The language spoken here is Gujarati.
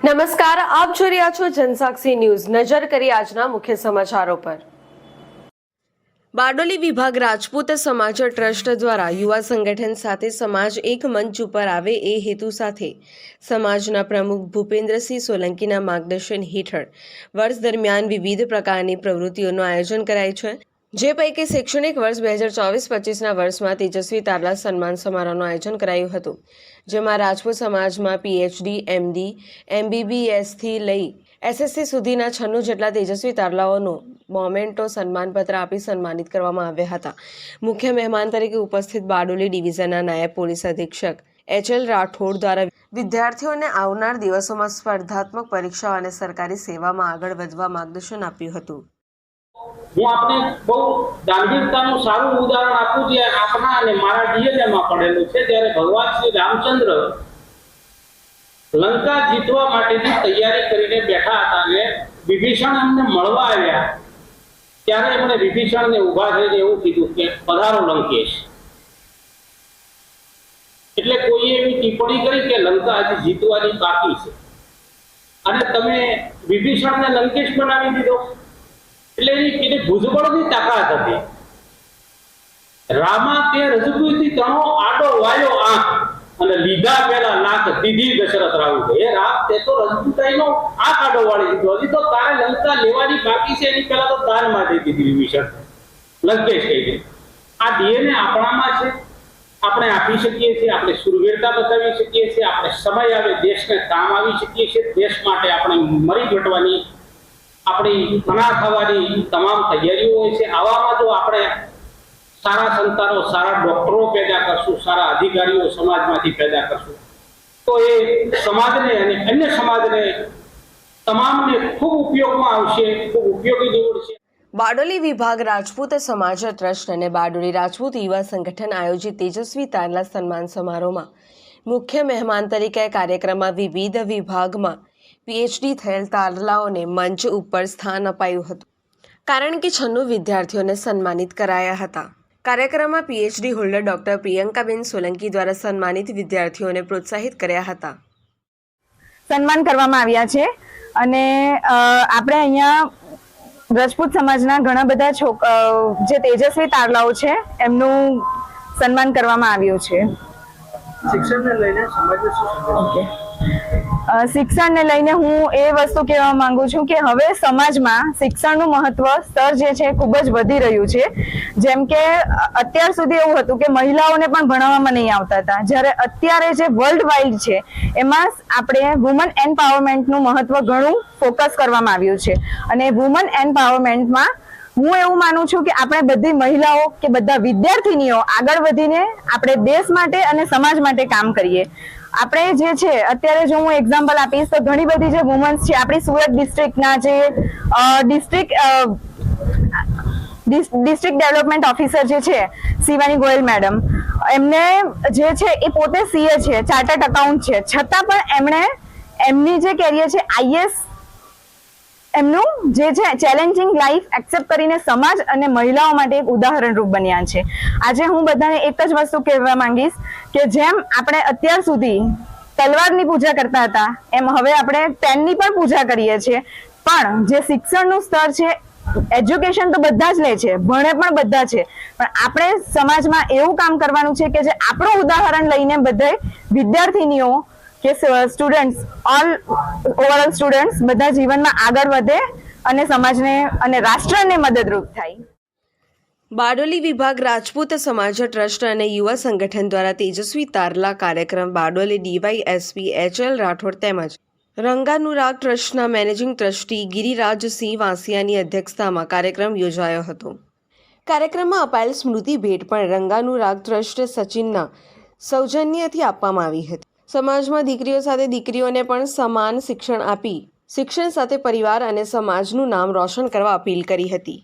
નમસ્કાર, આપ જોઈ રહ્યા છો જનસાક્ષી ન્યૂઝ. નજર કરી આજના મુખ્ય સમાચારો પર. બારડોલી વિભાગ રાજપૂત સમાજ ટ્રસ્ટ દ્વારા યુવા સંગઠન સાથે સમાજ એક મંચ ઉપર આવે એ હેતુ સાથે સમાજના પ્રમુખ ભૂપેન્દ્રસિંહ સોલંકીના માર્ગદર્શન હેઠળ વર્ષ દરમિયાન વિવિધ પ્રકારની પ્રવૃત્તિઓનું આયોજન કરાય છે. જે પૈકી શૈક્ષણિક વર્ષ બે હજાર ચોવીસ પચીસના વર્ષમાં તેજસ્વી તારલા સન્માન સમારોહનું આયોજન કરાયું હતું, જેમાં રાજપૂત સમાજમાં પીએચડી એમડી એમબીબીએસથી લઈ એસએસસી સુધીના છન્નું જેટલા તેજસ્વી તારલાઓનું મોમેન્ટો સન્માનપત્ર આપી સન્માનિત કરવામાં આવ્યા હતા. મુખ્ય મહેમાન તરીકે ઉપસ્થિત બારડોલી ડિવિઝનના નાયબ પોલીસ અધિક્ષક એચ એલ રાઠોડ દ્વારા વિદ્યાર્થીઓને આવનાર દિવસોમાં સ્પર્ધાત્મક પરીક્ષાઓ અને સરકારી સેવામાં આગળ વધવા માર્ગદર્શન આપ્યું હતું. હું આપને બહુ ગાંભીરતાનું સારું ઉદાહરણ આપું જે આપના અને મારા ડીએનએમાં પડેલું છે. જ્યારે ભગવાન શ્રી રામચંદ્ર લંકા જીતવા માટેની તૈયારી કરીને બેઠા હતા અને વિભીષણ એમને મળવા આવ્યા, ત્યારે એમણે વિભીષણને ઊભા થઈને એવું કીધું કે, પધારો લંકેશ. એટલે કોઈએ એવી ટિપ્પણી કરી કે, લંકા હજી જીતવાની બાકી છે. અને તમે વિભીષણને લંકેશ બનાવી દીધો. એટલે એની કેટલી ભૂજબળની તાકાત હતી. રામા તે રજપૂતી તણો આડો વાયો આંખ અને લીધા પેલા નાક દીધી દશરથ રાવું એ રામ, તે તો રજપૂતાઈનો આંખ આડો વાળી દીધો. હજી તો તારે લંકા લેવાની બાકી છે, એની પહેલા તો દાનમાં દઈ દીધી વિભીષણ. લંકેશ કહી દે આ ડીએનએ આપણામાં છે. આપણે આપી શકીએ છીએ, આપણે સુરવીરતા બતાવી શકીએ છીએ. આપણે સમય આવે, દેશને કામ આવી શકીએ છીએ. દેશ માટે આપણે મરી ઘટવાની આપણી મના થવાની તમામ તૈયારીઓ હોય છે. આવામાં જો આપણે સારા સંતાનો, સારા ડોક્ટરો પેદા કરશું, સારા અધિકારીઓ સમાજમાંથી પેદા કરશું, તો એ સમાજને અને અન્ય સમાજને તમામને ખૂબ ઉપયોગમાં આવશે, ખૂબ ઉપયોગી નીવડશે. બારડોલી વિભાગ રાજપૂત સમાજ ટ્રસ્ટ અને બારડોલી રાજપૂત યુવા સંગઠન આયોજિત તેજસ્વી તારલા સન્માન સમારોહમાં મુખ્ય મહેમાન તરીકે કાર્યક્રમમાં વિવિધ વિભાગમાં પીએચડી થયેલ તારલાઓને મંચ ઉપર સ્થાન અપાયું હતું. કારણ કે છન્નું વિદ્યાર્થીઓને સન્માનિત કરાયા હતા. કાર્યક્રમમાં PhD holder doctor Priyankaben Solanki દ્વારા સન્માનિત વિદ્યાર્થીઓને પ્રોત્સાહિત કર્યા હતા. સન્માન કરવામાં આવ્યા છે. અને આપણે અહીંયા રજપૂત સમાજના ઘણા બધા છોક જે તેજસ્વી તારલાઓ છે એમનું સન્માન કરવામાં આવ્યું છે. શિક્ષણને લઈને સમાજને શું ઓકે. શિક્ષણને લઈને હું એ વસ્તુ કહેવા માંગુ છું કે હવે સમાજમાં શિક્ષણનું મહત્વ સ્તર જે છે ખૂબ જ વધી રહ્યું છે. જેમ કે અત્યાર સુધી એવું હતું કે મહિલાઓને પણ ભણાવવામાં નહીં આવતા હતા. જ્યારે અત્યારે જે વર્લ્ડ વાઇડ છે, એમાં આપણે વુમન એમ્પાવરમેન્ટનું મહત્વ ઘણું ફોકસ કરવામાં આવ્યું છે. અને વુમન એમ્પાવરમેન્ટમાં હું એવું માનું છું કે આપણે બધી મહિલાઓ કે બધા વિદ્યાર્થીનીઓ આગળ વધીને આપણે દેશ માટે અને સમાજ માટે કામ કરીએ. આપણે જે છે, અત્યારે જો હું એક્ઝામ્પલ આપીશ, તો ઘણી બધી જે વુમન્સ છે, આપણી સુરત ડિસ્ટ્રિક્ટના જે ડિસ્ટ્રિક્ટ ડિસ્ટ્રિક્ટ ડેવલપમેન્ટ ઓફિસર જે છે, શિવાની ગોયલ મેડમ એમને જે છે, એ પોતે સીએ છે ચાર્ટર્ડ અકાઉન્ટ છે. છતાં પણ એમણે એમની જે કેરિયર છે આઈએસ એમનું જે છે ચેલેન્જિંગ લાઈફ એક્સેપ્ટ કરીને સમાજ અને મહિલાઓ માટે એક ઉદાહરણરૂપ બન્યા છે. આજે હું બધાને એક જ વસ્તુ કહેવા માંગીશ કે જેમ આપણે અત્યાર સુધી તલવારની પૂજા કરતા હતા, એમ હવે આપણે પેનની પણ પૂજા કરીએ છીએ. પણ જે શિક્ષણનું સ્તર છે એજ્યુકેશન તો બધા જ લે છે, ભણે પણ બધા છે. પણ આપણે સમાજમાં એવું કામ કરવાનું છે કે જે આપણું ઉદાહરણ લઈને બધા વિદ્યાર્થીનીઓ કે સ્ટુડન્ટ્સ ઓલ ઓવરઓલ સ્ટુડન્ટ્સ બધા જીવનમાં આગળ વધે અને સમાજને અને રાષ્ટ્રને મદદરૂપ થાય. બારડોલી વિભાગ રાજપૂત સમાજ ટ્રસ્ટ અને યુવા સંગઠન દ્વારા તેજસ્વી તારલા કાર્યક્રમ Bardoli DY SP H L Rathod તેમજ રંગાનુરાગ ટ્રસ્ટના મેનેજિંગ ટ્રસ્ટી ગિરિરાજસિંહ વાંસિયાની અધ્યક્ષતામાં કાર્યક્રમ યોજાયો હતો. કાર્યક્રમમાં અપાયેલ સ્મૃતિ ભેટ પણ રંગાનુરાગ ટ્રસ્ટ સચિનના સૌજન્યથી આપવામાં આવી હતી. સમાજમાં દીકરીઓ સાથે દીકરીઓને પણ સમાન શિક્ષણ આપી, શિક્ષણ સાથે પરિવાર અને સમાજનું નામ રોશન કરવા અપીલ કરી હતી.